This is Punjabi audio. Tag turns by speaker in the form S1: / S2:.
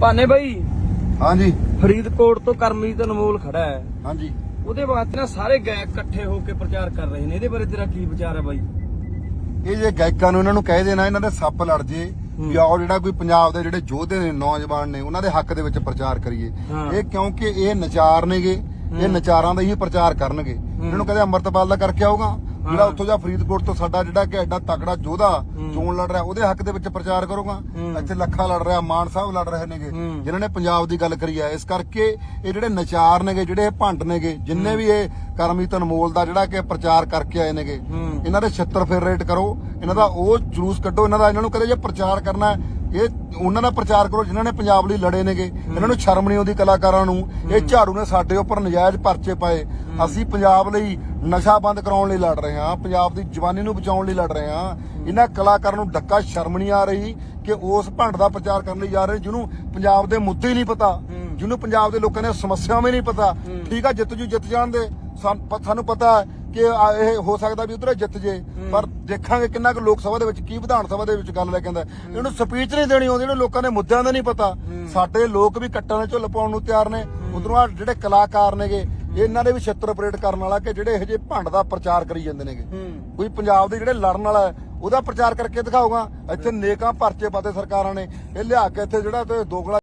S1: ਭਾਨੇ ਬਾਈ।
S2: ਹਾਂਜੀ।
S1: ਫਰੀਦਕੋਟ ਤੋਂ ਕਰਮਜੀਤ ਅਨਮੋਲ ਖੜਾ ਹੈ।
S2: ਹਾਂਜੀ।
S1: ਉਹਦੇ ਵਾਸਤੇ ਨਾ ਸਾਰੇ ਗਾਇਕ ਇਕੱਠੇ ਹੋ ਕੇ ਪ੍ਰਚਾਰ ਕਰ ਰਹੇ ਨੇ। ਇਹਦੇ ਬਾਰੇ ਤੇਰਾ ਕੀ ਵਿਚਾਰ ਹੈ ਬਾਈ?
S2: ਇਹ ਜੇ ਗਾਇਕਾਂ ਨੂੰ ਇਹਨਾਂ ਨੂੰ ਕਹਿ ਦੇਣਾ ਇਹਨਾਂ ਦੇ ਸੱਪ ਲੜ ਜੇ ਆਓ ਜਿਹੜਾ ਕੋਈ ਪੰਜਾਬ ਦੇ ਜਿਹੜੇ ਯੋਧੇ ਨੇ ਨੌਜਵਾਨ ਨੇ ਉਹਨਾਂ ਦੇ ਹੱਕ ਦੇ ਵਿੱਚ ਪ੍ਰਚਾਰ ਕਰੀਏ। ਇਹ ਕਿਉਂਕਿ ਇਹ ਨਚਾਰ ਨੇਗੇ ਇਹ ਨਚਾਰਾਂ ਦਾ ਹੀ ਪ੍ਰਚਾਰ ਕਰਨਗੇ। ਇਹਨਾਂ ਨੂੰ ਕਹਿੰਦੇ ਅੰਮ੍ਰਿਤਪਾਲ ਦਾ ਕਰਕੇ ਆਊਗਾ? ਜਿਹੜਾ ਉੱਥੋਂ ਦਾ ਫਰੀਦਕੋਟ ਤੋਂ ਸਾਡਾ ਜਿਹੜਾ ਕਿ ਐਡਾ ਤਕੜਾ ਯੋਧਾ ਚੋਣ ਲੜ ਰਿਹਾ ਉਹਦੇ ਹੱਕ ਦੇ ਵਿੱਚ ਪ੍ਰਚਾਰ ਕਰੂਗਾ। ਇੱਥੇ ਲੱਖਾ ਲੜ ਰਿਹਾ ਮਾਨ ਸਾਹਿਬ ਲੜ ਰਹੇ ਨੇਗੇ। ਜਿਨ੍ਹਾਂ ਨੇ ਪੰਜਾਬ ਦੀ ਗੱਲ ਕਰੀ ਹੈ ਇਸ ਕਰਕੇ ਇਹ ਜਿਹੜੇ ਨਚਾਰ ਨੇਗੇ ਜਿਹੜੇ ਇਹ ਭੰਡ ਨੇਗੇ ਜਿੰਨੇ ਵੀ ਇਹ ਕਰਮਜੀਤ ਅਨਮੋਲ ਦਾ ਜਿਹੜਾ ਕਿ ਪ੍ਰਚਾਰ ਕਰਕੇ ਆਏ ਨੇਗੇ। ਇਹਨਾਂ ਦੇ 76 ਫੇਰ ਰੇਟ ਕਰੋ ਇਹਨਾਂ ਦਾ ਉਹ ਜਲੂਸ ਕੱਢੋ ਇਹਨਾਂ ਦਾ ਇਹਨਾਂ ਨੂੰ ਕਦੇ ਜੇ ਪ੍ਰਚਾਰ ਕਰਨਾ ਇਹ ਉਹਨਾਂ ਦਾ ਪ੍ਰਚਾਰ ਕਰੋ ਜਿਨ੍ਹਾਂ ਨੇ ਪੰਜਾਬ ਲਈ ਲੜੇ ਨੇਗੇ ਇਹਨਾਂ ਨੂੰ ਸ਼ਰਮ ਨਹੀਂ ਆਉਂਦੀ ਕਲਾਕਾਰਾਂ ਨੂੰ ਇਹ ਝਾੜੂ ਨੇ ਸਾਡੇ ਉੱਪਰ ਨਜਾਇਜ਼ ਪਰਚੇ ਪਾਏ ਅਸੀਂ ਪੰਜਾਬ ਲਈ ਨਸ਼ਾ ਬੰਦ ਕਰਾਉਣ ਲਈ ਲੜ ਰਹੇ ਹਾਂ ਪੰਜਾਬ ਦੀ ਜਵਾਨੀ ਨੂੰ ਬਚਾਉਣ ਲਈ ਲੜ ਰਹੇ ਹਾਂ। ਇਹਨਾਂ ਕਲਾਕਾਰਾਂ ਨੂੰ ਡੱਕਾ ਸ਼ਰਮ ਨਹੀਂ ਆ ਰਹੀ ਕਿ ਉਸ ਭੰਡ ਦਾ ਪ੍ਰਚਾਰ ਕਰਨ ਲਈ ਜਾ ਰਹੇ ਜਿਹਨੂੰ ਪੰਜਾਬ ਦੇ ਮੁੱਦੇ ਹੀ ਨਹੀਂ ਪਤਾ ਜਿਹਨੂੰ ਪੰਜਾਬ ਦੇ ਲੋਕਾਂ ਦੀਆਂ ਸਮੱਸਿਆਵਾਂ ਨਹੀਂ ਪਤਾ। ਠੀਕ ਆ ਜਿੱਤ ਜੂ ਜਿੱਤ ਜਾਣ ਦੇ। ਸਾਨ- ਪਤਾ ਹੈ ਕਿ ਇਹ ਹੋ ਸਕਦਾ ਵੀ ਉਧਰ ਜਿੱਤ ਜੇ। ਪਰ ਦੇਖਾਂਗੇ ਕਿੰਨਾ ਕੁ ਲੋਕ ਸਭਾ ਦੇ ਵਿੱਚ ਕੀ ਵਿਧਾਨ ਸਭਾ ਦੇ ਵਿੱਚ ਗੱਲ ਲੈ ਕੇ ਆਂਦਾ ਇਹਨੂੰ ਸਪੀਚ ਨਹੀਂ ਦੇਣੀ ਆਉਂਦੀ ਇਹਨੂੰ ਲੋਕਾਂ ਦੇ ਮੁੱਦਿਆਂ ਦਾ ਨਹੀਂ ਪਤਾ। ਸਾਡੇ ਲੋਕ ਵੀ ਕੱਟਾਂ ਦੇ ਝੁੱਲ ਪਾਉਣ ਨੂੰ ਤਿਆਰ ਨੇ। ਉਧਰੋਂ ਆ ਜਿਹੜੇ ਕਲਾਕਾਰ ਨੇਗੇ ਇਹਨਾਂ ਦੇ ਵੀ ਛਿੱਤਰ ਆਪਰੇਟ ਕਰਨ ਵਾਲਾ ਕਿ ਜਿਹੜੇ ਇਹੋ ਜਿਹੇ ਭੰਡ ਦਾ ਪ੍ਰਚਾਰ ਕਰੀ ਜਾਂਦੇ ਨੇਗੇ। ਕੋਈ ਪੰਜਾਬ ਦੇ ਜਿਹੜੇ ਲੜਨ ਵਾਲਾ ਉਹਦਾ ਪ੍ਰਚਾਰ ਕਰਕੇ ਦਿਖਾਊਗਾ। ਇੱਥੇ ਨੇਕਾਂ ਪਰਚੇ ਪਾਤੇ ਸਰਕਾਰਾਂ ਨੇ। ਇਹ ਲਿਆ ਕੇ ਇੱਥੇ ਜਿਹੜਾ ਤੇ ਦੋਗਲਾ